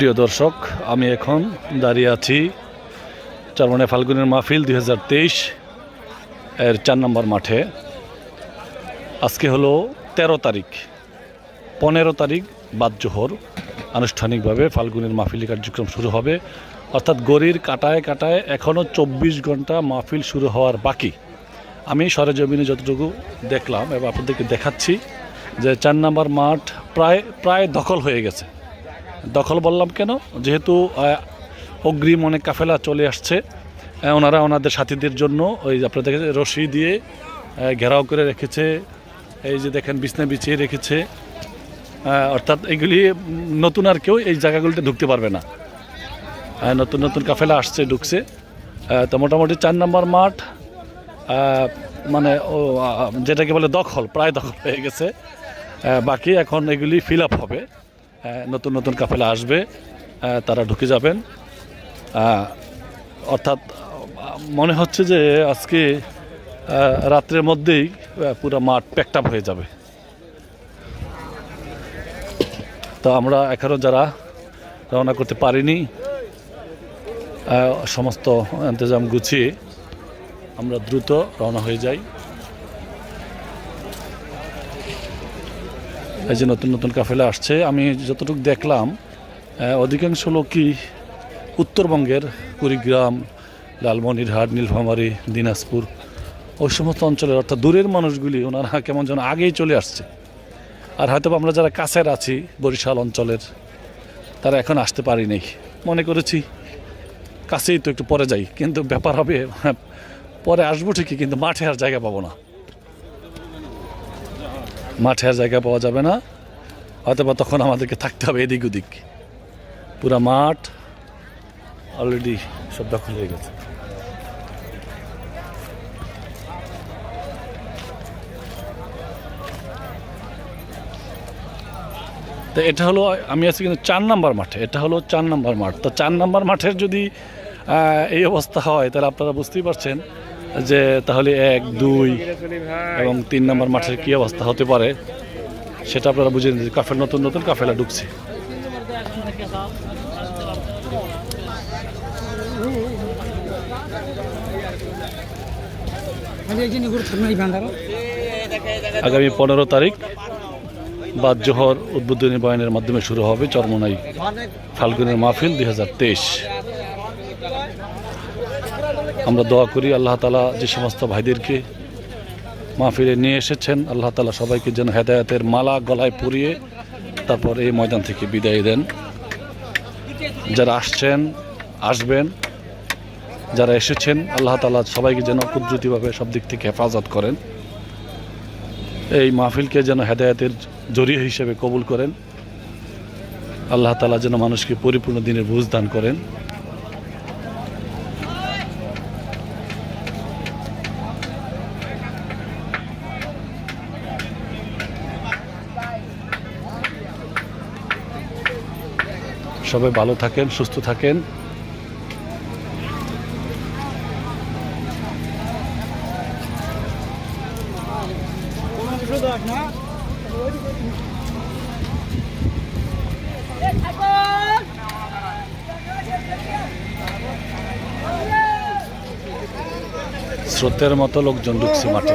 প্রিয় দর্শক, আমি এখন দাঁড়িয়ে আছি চারমনে ফাল্গুনের মাহফিল দু হাজার তেইশ এর চার নম্বর মাঠে। আজকে হলো তেরো তারিখ, পনেরো তারিখ বাদ জোহর। আনুষ্ঠানিকভাবে ফাল্গুনের মাহফিলি কার্যক্রম শুরু হবে। অর্থাৎ গড়ির কাটায় কাটায় এখনও চব্বিশ ঘণ্টা মাহফিল শুরু হওয়ার বাকি। আমি সরেজমিনে যতটুকু দেখলাম এবং আপনাদেরকে দেখাচ্ছি যে চার নম্বর মাঠ প্রায় প্রায় দখল হয়ে গেছে। দখল বললাম কেন? যেহেতু অগ্রিম অনেক কাফেলা চলে আসছে ওনারা ওনাদের সাথীদের জন্য ওই আপনারা দেখেছেন, রশি দিয়ে ঘেরাও করে রেখেছে, এই যে দেখেন বিছনা বিছিয়ে রেখেছে অর্থাৎ এগুলি নতুন আর কেউ এই জায়গাগুলিতে ঢুকতে পারবে না। নতুন নতুন কাফেলা আসছে, ঢুকছে। তো মোটামুটি চার নম্বর মাঠ মানে যেটাকে বলে দখল, প্রায় দখল হয়ে গেছে। বাকি এখন এগুলি ফিল আপ হবে। নতুন নতুন কাফেলা আসবে তারা ঢুকে যাবেন। অর্থাৎ, মনে হচ্ছে যে আজকে রাত্রের মধ্যেই পুরো মাঠ প্যাকটাপ হয়ে যাবে। তো আমরা এখনও যারা রওনা করতে পারিনি সমস্ত ইন্তজাম গুছিয়ে আমরা দ্রুত রওনা হয়ে যাই। এই যে নতুন নতুন কাফেলা আসছে আমি যতটুকু দেখলাম অধিকাংশ লোকই উত্তরবঙ্গের কুড়িগ্রাম লালমনিরহাট নীলফামারী দিনাজপুর ওই সমস্ত অঞ্চলের অর্থাৎ দূরের মানুষগুলি ওনারা কেমন যেন আগেই চলে আসছে। আর হয়তো আমরা যারা কাছের আছি বরিশাল অঞ্চলের তারা এখন আসতে পারিনি। মনে করেছি কাছেই তো একটু পরে যাই কিন্তু ব্যাপার হবে হ্যাঁ, পরে আসব ঠিকই কিন্তু মাঠে আর জায়গা পাবো না। মাঠে আর জায়গা পাওয়া যাবে না। হয়তো বা তখন আমাদেরকে থাকতে হবে এদিক ওদিক। পুরা মাঠ অলরেডি সব দখল হয়ে গেছে। তো এটা হলো, আমি আছি কিন্তু চার নাম্বার মাঠে। এটা হলো চার নাম্বার মাঠ। তো চার নাম্বার মাঠের যদি এই অবস্থা হয়, তাহলে আপনারা বুঝতেই পারছেন যে তাহলে এক, দুই এবং তিন নাম্বার মাঠের কী অবস্থা হতে পারে, সেটা আপনারা বুঝে নিন কাফেল নতুন নতুন কাফেলা ঢুকছে। আগামী পনেরো তারিখ বাদ জোহর উদ্বোধনী বয়ানের মাধ্যমে শুরু হবে চরমনাই ফাল্গুনের মাহফিল দুই হাজার তেইশ। আমরা দোয়া করি আল্লাহ তালা যে সমস্ত ভাইদেরকে মাহফিলে নিয়ে এসেছেন, আল্লাহ তালা সবাইকে যেন হেদায়তের মালা গলায় পরিয়ে তারপর এই ময়দান থেকে বিদায় দেন। যারা আসছেন, আসবেন, যারা এসেছেন, আল্লাহ তালা সবাইকে যেন কুদরতিভাবে সব দিক থেকে হেফাজত করেন। এই মাহফিলকে যেন হেদায়তের জরিয়া হিসেবে কবুল করেন। আল্লাহ তালা যেন মানুষকে পরিপূর্ণ দিনের বুঝ দান করেন। সবাই ভালো থাকেন সুস্থ থাকেন স্রোতের মতো লোকজন ঢুকছে মাঠে